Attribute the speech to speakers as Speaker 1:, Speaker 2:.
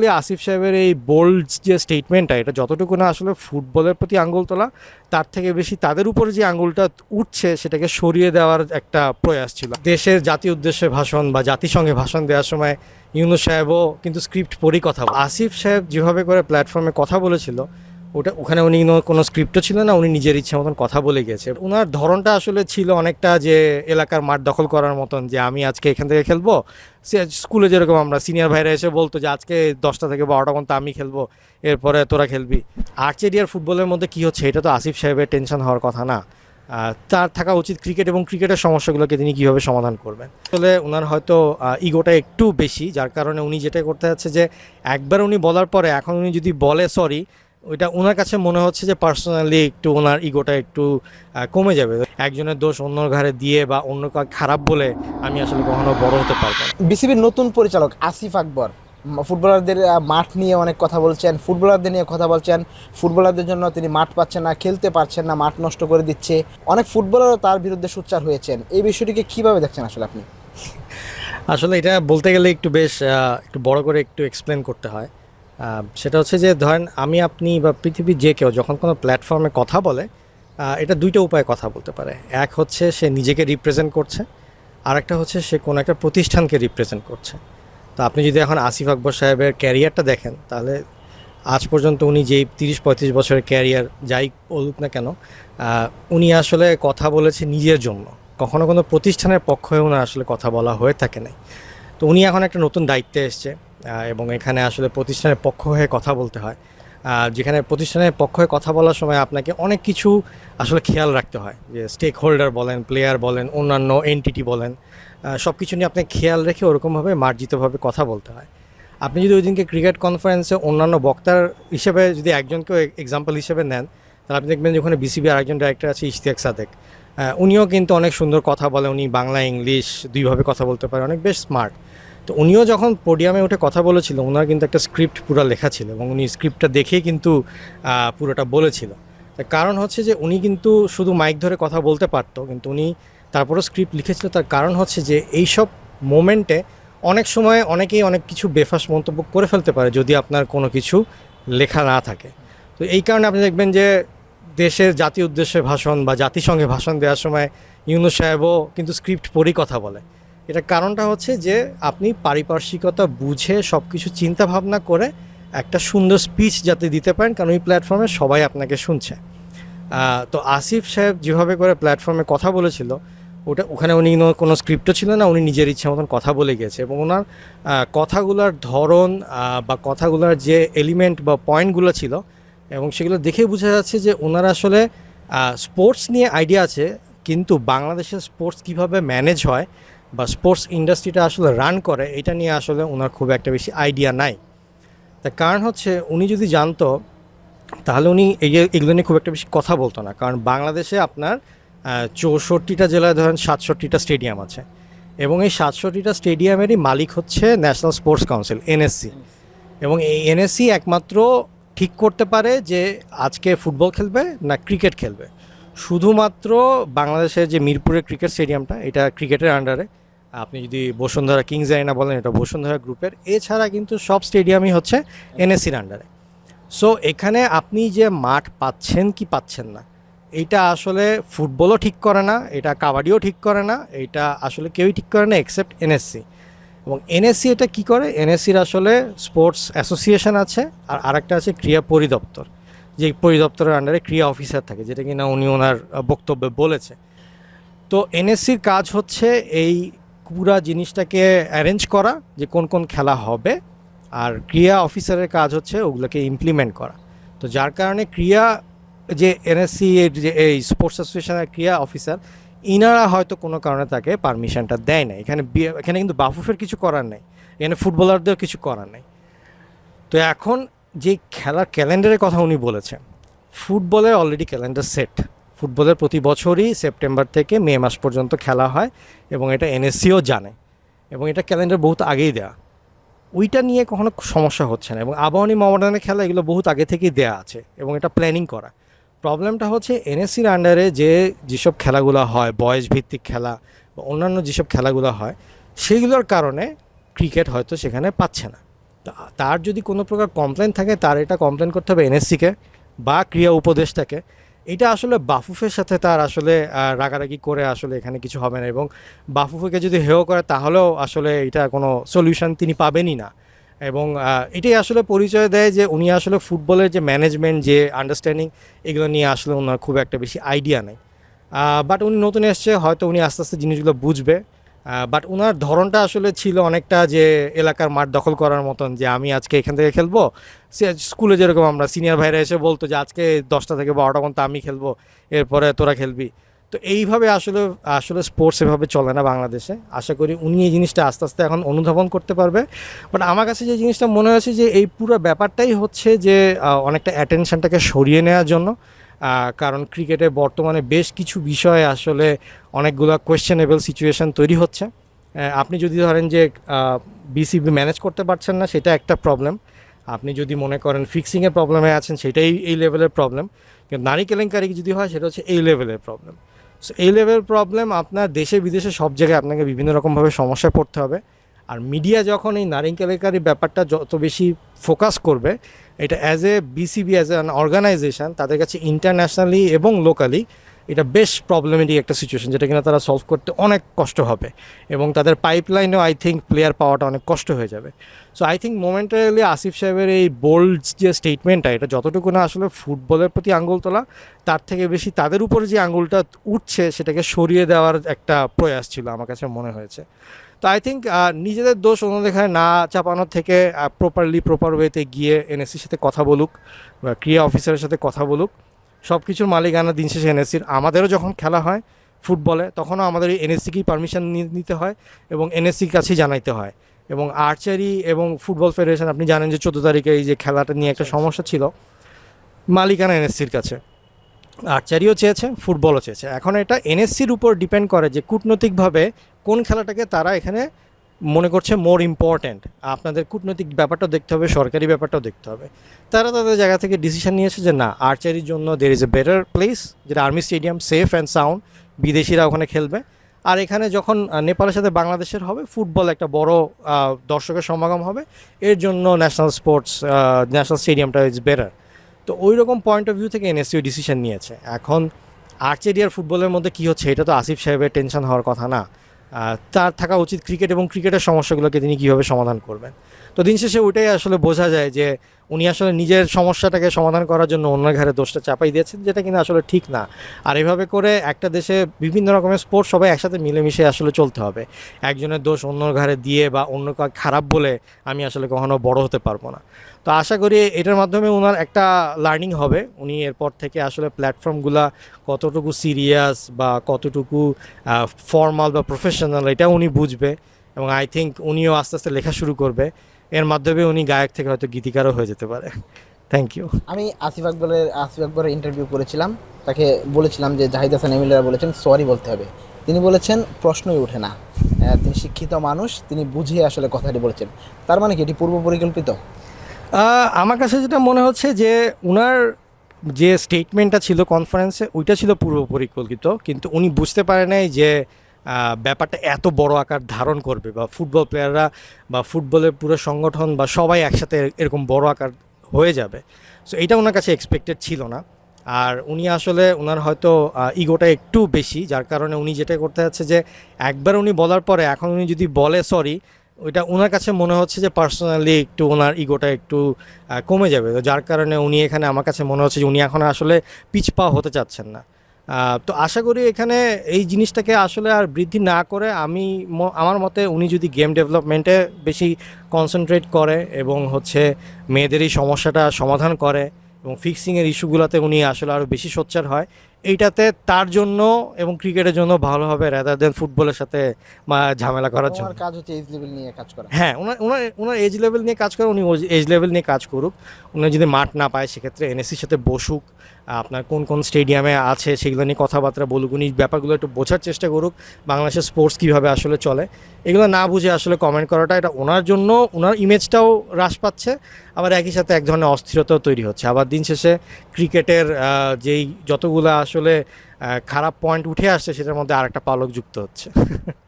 Speaker 1: আসিফ সাহেবের এই বোল্ড যে স্টেটমেন্টটা এটা যতটুকু না আসলে ফুটবলের প্রতি আঙ্গুল তোলা, তার থেকে বেশি তাদের উপরে যে আঙ্গুলটা উঠছে, সেটাকে সরিয়ে দেওয়ার একটা প্রয়াস ছিল। দেশের জাতি উদ্দেশ্যে ভাষণ বা জাতিসংঘে ভাষণ দেওয়ার সময় ইউনু সাহেবও কিন্তু স্ক্রিপ্ট পড়ি কথা আসিফ সাহেব যেভাবে করে প্ল্যাটফর্মে কথা বলেছিল ওটা ওখানে উনি কোনো- স্ক্রিপ্টও ছিল না, উনি নিজের ইচ্ছে মতন কথা বলে গেছে। ওনার ধরনটা আসলে ছিল অনেকটা যে এলাকার মাঠ দখল করার মতন, যে আমি আজকে এখান থেকে খেলব। স্কুলে যেরকম আমরা সিনিয়র ভাইরা এসে বলতো যে, আজকে দশটা থেকে বারোটা পর্যন্ত আমি খেলব, এরপরে তোরা খেলবি। আর্চেরিয়ার ফুটবলের মধ্যে কি হচ্ছে, এটা তো আসিফ সাহেবের টেনশন হওয়ার কথা না। তার থাকা উচিত ক্রিকেট এবং ক্রিকেটের সমস্যাগুলোকে তিনি কীভাবে সমাধান করবেন? আসলে ওনার হয়তো ইগোটা একটু বেশি, যার কারণে উনি যেটা করতে যাচ্ছে যে, একবার উনি বলার পরে, এখন উনি যদি বলে সরি ওইটা ওনার কাছে মনে হচ্ছে যে পার্সোনালি একটু ওনার ইগোটা একটু কমে যাবে। একজনের দোষ অন্য ঘরে দিয়ে বা অন্য কাউকে খারাপ বলে আমি আসলে কখনো বড় হতে পারব
Speaker 2: বিসিবির নতুন পরিচালক আসিফ আকবর ফুটবলারদের মাঠ নিয়ে অনেক কথা বলছেন ফুটবলারদের নিয়ে কথা বলছেন ফুটবলারদের জন্য তিনি মাঠ পাচ্ছেন না খেলতে পারছেন না মাঠ নষ্ট করে দিচ্ছে। অনেক ফুটবলারও তার বিরুদ্ধে সোচ্চার হয়েছেন। এই বিষয়টিকে কীভাবে দেখছেন আসলে আপনি?
Speaker 1: আসলে এটা বলতে গেলে একটু বেশ একটু বড় করে একটু এক্সপ্লেন করতে হয়। সেটা হচ্ছে যে ধরেন আমি, আপনি বা পৃথিবীর যে কেউ যখন কোনো প্ল্যাটফর্মে কথা বলে এটা দুইটা উপায়ে কথা বলতে পারে। এক হচ্ছে সে নিজেকে রিপ্রেজেন্ট করছে আর একটা হচ্ছে সে কোনো একটা প্রতিষ্ঠানকে রিপ্রেজেন্ট করছে। তো আপনি যদি এখন আসিফ আকবর সাহেবের ক্যারিয়ারটা দেখেন, তাহলে আজ পর্যন্ত উনি যেই তিরিশ পঁয়ত্রিশ বছরের ক্যারিয়ার যাই বলুক না কেন উনি আসলে কথা বলেছে নিজের জন্য। কখনো কোনো প্রতিষ্ঠানের পক্ষ হয়ে আসলে কথা বলা হয়ে থাকে নাই। তো উনি এখন একটা নতুন দায়িত্বে এসছে। এবং এখানে আসলে প্রতিষ্ঠানের পক্ষ হয়ে কথা বলতে হয়। যেখানে প্রতিষ্ঠানের পক্ষ হয়ে কথা বলার সময় আপনাকে অনেক কিছু আসলে খেয়াল রাখতে হয়। যে স্টেক হোল্ডার বলেন প্লেয়ার বলেন, অন্যান্য এনটিটি বলেন সব কিছু নিয়ে আপনাকে খেয়াল রেখে ওরকমভাবে মার্জিতভাবে কথা বলতে হয়। আপনি যদি ওই দিনকে ক্রিকেট কনফারেন্সে অন্যান্য বক্তার হিসেবে যদি একজনকেও এক্সাম্পল হিসেবে নেন, তাহলে আপনি দেখবেন যে ওখানে বিসিবি আরেকজন ডাইরেক্টর আছে, ইশতিয়াক সাদেক। উনিও কিন্তু অনেক সুন্দর কথা বলে, উনি বাংলা, ইংলিশ দুইভাবে কথা বলতে পারে, অনেক বেশ স্মার্ট তো উনিও যখন পোডিয়ামে উঠে কথা বলেছিল, ওনার কিন্তু একটা স্ক্রিপ্ট পুরো লেখা ছিল এবং উনি স্ক্রিপ্টটা দেখেই কিন্তু পুরোটা বলেছিল। কারণ হচ্ছে যে, উনি কিন্তু শুধু মাইক ধরে কথা বলতে পারতো, কিন্তু উনি তারপরও স্ক্রিপ্ট লিখেছিল। তার কারণ হচ্ছে যে, এইসব মোমেন্টে অনেক সময় অনেকেই অনেক কিছু বেফাস মন্তব্য করে ফেলতে পারে, যদি আপনার কোনো কিছু লেখা না থাকে। তো এই কারণে আপনি দেখবেন যে দেশের জাতীয় উদ্দেশ্যে ভাষণ বা জাতিসংঘে ভাষণ দেওয়ার সময় ইউনুস সাহেবও কিন্তু স্ক্রিপ্ট পড়েই কথা বলে। এটার কারণটা হচ্ছে যে আপনি পারিপার্শ্বিকতা বুঝে সব কিছু চিন্তা ভাবনা করে একটা সুন্দর স্পিচ যাতে দিতে পারেন, কারণ ওই প্ল্যাটফর্মে সবাই আপনাকে শুনছে। তো আসিফ সাহেব যেভাবে করে প্ল্যাটফর্মে কথা বলেছিল, ওটা ওখানে উনি কোনো- স্ক্রিপ্টও ছিল না, উনি নিজের ইচ্ছা মতন কথা বলে গেছে এবং ওনার কথাগুলোর ধরন বা কথাগুলোর যে এলিমেন্ট বা পয়েন্টগুলো ছিল এবং সেগুলো দেখেই বোঝা যাচ্ছে যে ওনার আসলে স্পোর্টস নিয়ে আইডিয়া আছে, কিন্তু বাংলাদেশের স্পোর্টস কীভাবে ম্যানেজ হয় বা স্পোর্টস ইন্ডাস্ট্রিটা আসলে রান করে, এটা নিয়ে আসলে ওনার খুব একটা বেশি আইডিয়া নাই। তার কারণ হচ্ছে, উনি যদি জানতো, তাহলে উনি এই এগুলো নিয়ে খুব একটা বেশি কথা বলতো না। কারণ বাংলাদেশে আপনার চৌষট্টিটা জেলায় ধরেন সাতষট্টিটা স্টেডিয়াম আছে। এবং এই সাতষট্টিটা স্টেডিয়ামেরই মালিক হচ্ছে ন্যাশনাল স্পোর্টস কাউন্সিল এনএসসি এবং এই এনএসসি একমাত্র ঠিক করতে পারে যে আজকে ফুটবল খেলবে না ক্রিকেট খেলবে। শুধুমাত্র বাংলাদেশের যে মিরপুরের ক্রিকেট স্টেডিয়ামটা, এটা ক্রিকেটের আন্ডারে আপনি যদি বসুন্ধরা কিংস আইনা বলেন, এটা বসুন্ধরা গ্রুপের। এছাড়া কিন্তু সব স্টেডিয়ামই হচ্ছে এনএসসির আন্ডারে সো এখানে আপনি যে মাঠ পাচ্ছেন কি পাচ্ছেন না, এটা আসলে ফুটবলও ঠিক করে না, এটা কাবাডিও ঠিক করে না, এটা আসলে কেউই ঠিক করে না এক্সেপ্ট এনএসসি এবং এনএসসি এটা কি করে? এনএসসির আসলে স্পোর্টস অ্যাসোসিয়েশন আছে, আর আরেকটা আছে ক্রীড়া পরিদপ্তর। যে পরিদপ্তরের আন্ডারে ক্রিয়া অফিসার থাকে, যেটা কিনা উনি ওনার বক্তব্যে বলেছে। তো এনএসসির কাজ হচ্ছে এই পুরা জিনিসটাকে অ্যারেঞ্জ করা, যে কোন কোন খেলা হবে, আর ক্রিয়া অফিসারের কাজ হচ্ছে ওগুলোকে ইমপ্লিমেন্ট করা। তো যার কারণে ক্রিয়া, যে এনএসসি এর যে, এই স্পোর্টস অ্যাসোসিয়েশনের ক্রিয়া অফিসার ইনারা হয়তো কোনো কারণে তাকে পারমিশনটা দেয় না এখানে এখানে কিন্তু বাফুফের কিছু করার নেই। এখানে ফুটবলারদের কিছু করার নেই। তো এখন যে খেলার ক্যালেন্ডারের কথা উনি বলেছেন, ফুটবলের অলরেডি ক্যালেন্ডার সেট ফুটবলের প্রতি বছরই সেপ্টেম্বর থেকে মে মাস পর্যন্ত খেলা হয় এবং এটা এনএসসিও জানে এবং এটা ক্যালেন্ডার বহুত আগেই দেওয়া ওইটা নিয়ে কখনো সমস্যা হচ্ছে না এবং আবাহনী মমডানের খেলা এগুলো বহুত আগে থেকেই দেওয়া আছে এবং এটা প্ল্যানিং করা। প্রবলেমটা হচ্ছে এনএসসির আন্ডারে যে যেসব খেলাগুলো হয় বয়স ভিত্তিক খেলা বা অন্যান্য যেসব খেলাগুলো হয়, সেগুলোর কারণে ক্রিকেট হয়তো সেখানে পাচ্ছে না। তার যদি কোনো প্রকার কমপ্লেন থাকে, তার এটা কমপ্লেন করতে হবে এনএসসিকে বা ক্রিয়া উপদেষ্টাকে। এটা আসলে বাফুফের সাথে তার আসলে রাগারাগি করে আসলে এখানে কিছু হবে না এবং বাফুফেকে যদি হেয় করে, তাহলেও আসলে এটা কোনো সলিউশন তিনি পাবেনই না। এবং এটাই আসলে পরিচয় দেয় যে উনি আসলে ফুটবলের যে ম্যানেজমেন্ট যে আন্ডারস্ট্যান্ডিং এগুলো নিয়ে আসলে ওনার খুব একটা বেশি আইডিয়া নেই। বাট উনি নতুন এসছে, হয়তো উনি আস্তে আস্তে জিনিসগুলো বুঝবে। বাট ওনার ধরনটা আসলে ছিল অনেকটা যে এলাকার মাঠ দখল করার মতন, যে আমি আজকে এখান থেকে খেলব। স্কুলে যেরকম আমরা সিনিয়র ভাইরা এসে বলতো যে, আজকে দশটা থেকে বারোটা পর্যন্ত আমি খেলব, এরপরে তোরা খেলবি। তো এইভাবে আসলে আসলে স্পোর্টস এভাবে চলে না বাংলাদেশে। আশা করি উনি এই জিনিসটা আস্তে আস্তে এখন অনুধাবন করতে পারবে। বাট আমার কাছে যে জিনিসটা মনে হয়েছে যে, এই পুরো ব্যাপারটাই হচ্ছে যে অনেকটা অ্যাটেনশনটাকে সরিয়ে নেওয়ার জন্য। কারণ ক্রিকেটে বর্তমানে বেশ কিছু বিষয়ে আসলে অনেকগুলো কোয়েশ্চেনেবল সিচুয়েশন তৈরি হচ্ছে। আপনি যদি ধরেন যে বিসিবি ম্যানেজ করতে পারছেন না, সেটা একটা প্রবলেম আপনি যদি মনে করেন ফিক্সিংয়ের প্রবলেমে আছেন, সেটাই এই লেভেলের প্রবলেম কিন্তু নারী কেলেঙ্কারি যদি হয়, সেটা হচ্ছে এই লেভেলের প্রবলেম সো এই লেভেল প্রবলেম আপনার দেশে বিদেশে সব জায়গায় আপনাকে বিভিন্ন রকমভাবে সমস্যায় পড়তে হবে। আর মিডিয়া যখন এই নারী কেলেঙ্কারি ব্যাপারটা যত বেশি ফোকাস করবে, এটা as a BCB as an organization তাদের কাছে ইন্টারন্যাশনালি এবং লোকালি এটা বেশ প্রবলেমেটিক একটা সিচুয়েশন যেটা কিনা তারা সলভ করতে অনেক কষ্ট হবে এবং তাদের পাইপলাইনেও আই থিঙ্ক প্লেয়ার পাওয়াটা অনেক কষ্ট হয়ে যাবে। So I think momentarily Asif সাহেবের এই বোল্ড যে স্টেটমেন্টটা এটা যতটুকু না আসলে ফুটবলের প্রতি আঙ্গুল তোলা, তার থেকে বেশি তাদের উপরে যে আঙ্গুলটা উঠছে, সেটাকে সরিয়ে দেওয়ার একটা প্রয়াস ছিল, আমার কাছে মনে হয়েছে। তো আই থিঙ্ক নিজেদের দোষ অন্যদের এখানে না চাপানোর থেকে প্রপারলি প্রপার ওয়েতে গিয়ে এনএসসির সাথে কথা বলুক বা ক্রিয়া অফিসারের সাথে কথা বলুক সব কিছুর মালিকানা দিন শেষে এনএসসির আমাদেরও যখন খেলা হয় ফুটবলে তখনও আমাদের এই এনএসসিকেই পারমিশন নিতে হয় এবং এনএসসির কাছেই জানাইতে হয়। এবং আর্চারি এবং ফুটবল ফেডারেশন আপনি জানেন যে চোদ্দ তারিখে এই যে খেলাটা নিয়ে একটা সমস্যা ছিল মালিকানা এনএসসির কাছে। আর্চারিও চেয়েছে, ফুটবলও চেয়েছে। এখন এটা এনএসসির উপর ডিপেন্ড করে যে কূটনৈতিকভাবে কোন খেলাটাকে তারা এখানে মনে করছে মোর ইম্পর্ট্যান্ট আপনাদের কূটনৈতিক ব্যাপারটাও দেখতে হবে, সরকারি ব্যাপারটাও দেখতে হবে। তারা তাদের জায়গা থেকে ডিসিশন নিয়েছে যে না, আর্চারির জন্য there is a better place যেটা army stadium safe and sound বিদেশিরা ওখানে খেলবে। আর এখানে যখন নেপালের সাথে বাংলাদেশের হবে, ফুটবল একটা বড় দর্শকের সমাগম হবে। এর জন্য ন্যাশনাল স্পোর্টস ন্যাশনাল স্টেডিয়ামটা ইজ বেটার তো ওই রকম পয়েন্ট অফ ভিউ থেকে এনএসসিও ডিসিশন নিয়েছে। এখন আর্চেরিয়ার ফুটবলের মধ্যে কী হচ্ছে এটা তো আসিফ সাহেবের টেনশন হওয়ার কথা না। তার থাকা উচিত ক্রিকেট এবং ক্রিকেটের সমস্যাগুলোকে তিনি কীভাবে সমাধান করবেন? তো দিন শেষে ওইটাই আসলে বোঝা যায় যে উনি আসলে নিজের সমস্যাটাকে সমাধান করার জন্য অন্য ঘরে দোষটা চাপাই দিয়েছেন, যেটা কিন্তু আসলে ঠিক না। আর এভাবে করে একটা দেশে বিভিন্ন রকমের স্পোর্টস সবাই একসাথে মিলেমিশে আসলে চলতে হবে। একজনের দোষ অন্য ঘরে দিয়ে বা অন্য খারাপ বলে আমি আসলে কখনো বড় হতে পারব না। তো আশা করি এটার মাধ্যমে ওনার একটা লার্নিং হবে। উনি এরপর থেকে আসলে প্ল্যাটফর্মগুলা কতটুকু সিরিয়াস বা কতটুকু ফর্মাল বা প্রফেশনাল এটা উনি বুঝবে। এবং আই থিঙ্ক উনিও আস্তে আস্তে লেখা শুরু করবে। এর মাধ্যমে উনি গায়ক থেকে হয়তো গীতিকারও হয়ে যেতে পারে। থ্যাংক ইউ
Speaker 2: আমি আসিফ আকবরের আসিফ আকবরের ইন্টারভিউ করেছিলাম। তাকে বলেছিলাম যে জাহিদ হাসান এমিলারা বলেছেন সরি বলতে হবে। তিনি বলেছেন প্রশ্নই ওঠে না। তিনি শিক্ষিত মানুষ তিনি বুঝিয়ে আসলে কথাটি বলেছেন। তার মানে কি এটি পূর্ব পরিকল্পিত?
Speaker 1: আমার কাছে যেটা মনে হচ্ছে যে উনার যে স্টেটমেন্টটা ছিল কনফারেন্সে ওইটা ছিল পূর্ব পরিকল্পিত। কিন্তু উনি বুঝতে পারে নাই যে ব্যাপারটা এত বড় আকার ধারণ করবে বা ফুটবল প্লেয়াররা বা ফুটবলের পুরো সংগঠন বা সবাই একসাথে এরকম বড় আকার হয়ে যাবে। সো এটা ওনার কাছে এক্সপেক্টেড ছিল না। আর উনি আসলে ওনার হয়তো ইগোটা একটু বেশি, যার কারণে উনি যেটা করতে যাচ্ছে যে, একবার উনি বলার পরে এখন উনি যদি বলে সরি ওইটা ওনার কাছে মনে হচ্ছে যে পার্সোনালি একটু ওনার ইগোটা একটু কমে যাবে। তো যার কারণে উনি এখানে আমার কাছে মনে হচ্ছে যে উনি এখন আসলে পিছপা হতে চাচ্ছেন না। তো আশা করি এখানে এই জিনিসটাকে আসলে আর বৃদ্ধি না করে আমি আমার মতে উনি যদি গেম ডেভেলপমেন্টে বেশি কনসেন্ট্রেট করে এবং হচ্ছে মেয়েদের এই সমস্যাটা সমাধান করে এবং ফিক্সিংয়ের ইস্যুগুলোতে উনি আসলে আরও বেশি সোচ্চার হয় এইটাতে তার জন্য এবং ক্রিকেটের জন্য ভালো হবে রেদার দেন ফুটবলের সাথে ঝামেলা করার জন্য।
Speaker 2: কাজ হচ্ছে এজ লেভেল নিয়ে কাজ করা।
Speaker 1: হ্যাঁ ওনার ওনার ওনার এজ লেভেল নিয়ে কাজ করে উনি এজ লেভেল নিয়ে কাজ করুক। উনি যদি মাঠ না পায় সেক্ষেত্রে এনএসসির সাথে বসুক আপনার কোন কোন স্টেডিয়ামে আছে সেগুলো নিয়ে কথাবার্তা বলুক উনি ব্যাপারগুলো একটু বোঝার চেষ্টা করুক বাংলাদেশের স্পোর্টস কীভাবে আসলে চলে। এগুলো না বুঝে আসলে কমেন্ট করাটা এটা ওনার জন্য ওনার ইমেজটাও হ্রাস পাচ্ছে আবার একই সাথে এক ধরনের অস্থিরতাও তৈরি হচ্ছে। আবার দিন শেষে ক্রিকেটের যেই যতগুলো আসলে খারাপ পয়েন্ট উঠে আসছে সেটার মধ্যে আরেকটা পালক যুক্ত হচ্ছে।